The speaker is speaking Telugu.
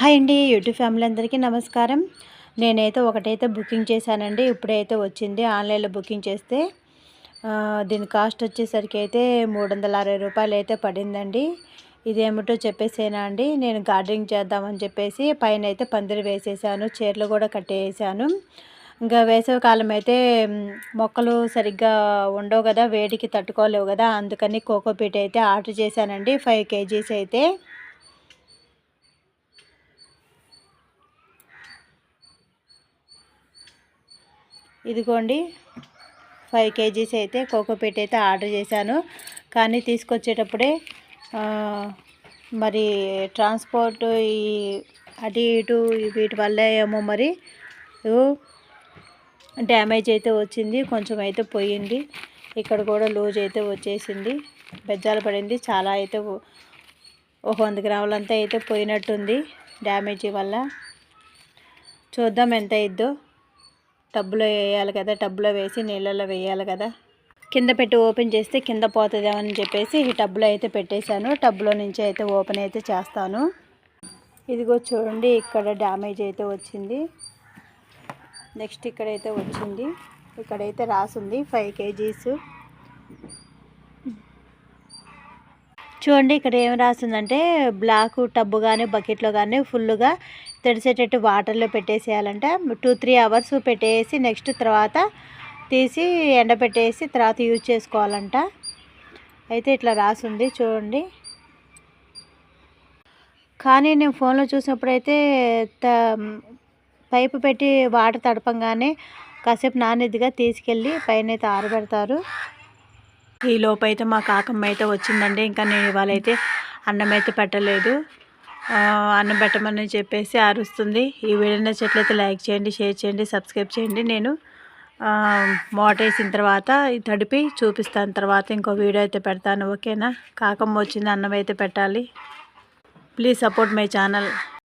హాయ్ అండి యూట్యూబ్ ఫ్యామిలీ అందరికీ నమస్కారం. నేనైతే ఒకటైతే బుకింగ్ చేశానండి ఇప్పుడైతే వచ్చింది ఆన్లైన్లో బుకింగ్ చేస్తే. దీని కాస్ట్ వచ్చేసరికి అయితే మూడు వందల అరవై రూపాయలు అయితే పడిందండి. ఇదేమిటో చెప్పేసేనా అండి నేను గార్డెనింగ్ చేద్దామని చెప్పేసి పైన అయితే పందిరి వేసేసాను చీరలు కూడా కట్టేసాను. ఇంకా వేసవికాలం అయితే మొక్కలు సరిగ్గా ఉండవు కదా వేడికి తట్టుకోలేవు కదా అందుకని కోకోపీట్ అయితే ఆర్డర్ చేశానండి ఫైవ్ కేజీస్ అయితే. ఇదిగోండి ఫైవ్ కేజీస్ అయితే కోకోపీట్ అయితే ఆర్డర్ చేశాను. కానీ తీసుకొచ్చేటప్పుడే మరి ట్రాన్స్పోర్ట్ ఈ అటు ఇటు వీటి వల్ల ఏమో మరి డ్యామేజ్ అయితే వచ్చింది కొంచెం అయితే పోయింది. ఇక్కడ కూడా లూజ్ అయితే వచ్చేసింది బెజ్జాలు పడింది చాలా అయితే ఒక వంద గ్రాములంతా అయితే పోయినట్టుంది డ్యామేజీ వల్ల. చూద్దాం ఎంత అయిద్దో. టబ్బులో వేయాలి కదా టబ్బులో వేసి నీళ్ళలో వేయాలి కదా. కింద పెట్టి ఓపెన్ చేస్తే కింద పోతుందేమని చెప్పేసి ఈ టబ్బులో అయితే పెట్టేశాను. టబ్బులో నుంచి అయితే ఓపెన్ అయితే చేస్తాను. ఇదిగో చూడండి ఇక్కడ డ్యామేజ్ అయితే వచ్చింది. నెక్స్ట్ ఇక్కడైతే వచ్చింది. ఇక్కడైతే రాసుంది ఫైవ్ కేజీస్. చూడండి ఇక్కడ ఏం రాసిందంటే బ్లాక్ టబ్బు కానీ బకెట్లో కానీ ఫుల్గా తడిసేటట్టు వాటర్లో పెట్టేసేయాలంట. టూ త్రీ అవర్స్ పెట్టేసి నెక్స్ట్ తర్వాత తీసి ఎండబెట్టేసి తర్వాత యూజ్ చేసుకోవాలంట. అయితే ఇట్లా రాసింది చూడండి. కానీ నేను ఫోన్లో చూసినప్పుడైతే త పైపు పెట్టి వాటర్ తడపంగానే కాసేపు నానిదిగా తీసుకెళ్ళి పైన అయితే ఆరబెడతారు. ఈ లోపు అయితే మా కాకమ్మ అయితే వచ్చిందండి. ఇంకా నేను ఇవాళ అయితే అన్నం అయితే పెట్టలేదు అన్నం పెట్టమని చెప్పేసి అరుస్తుంది. ఈ వీడియో నచ్చినట్లయితే లైక్ చేయండి షేర్ చేయండి సబ్స్క్రైబ్ చేయండి. నేను మోటేసిన మోటర్ వేసిన తర్వాత తడిపి చూపిస్తాను. తర్వాత ఇంకో వీడియో అయితే పెడతాను. ఓకేనా? కాకమ్మ వచ్చింది అన్నం అయితే పెట్టాలి. Please support my channel.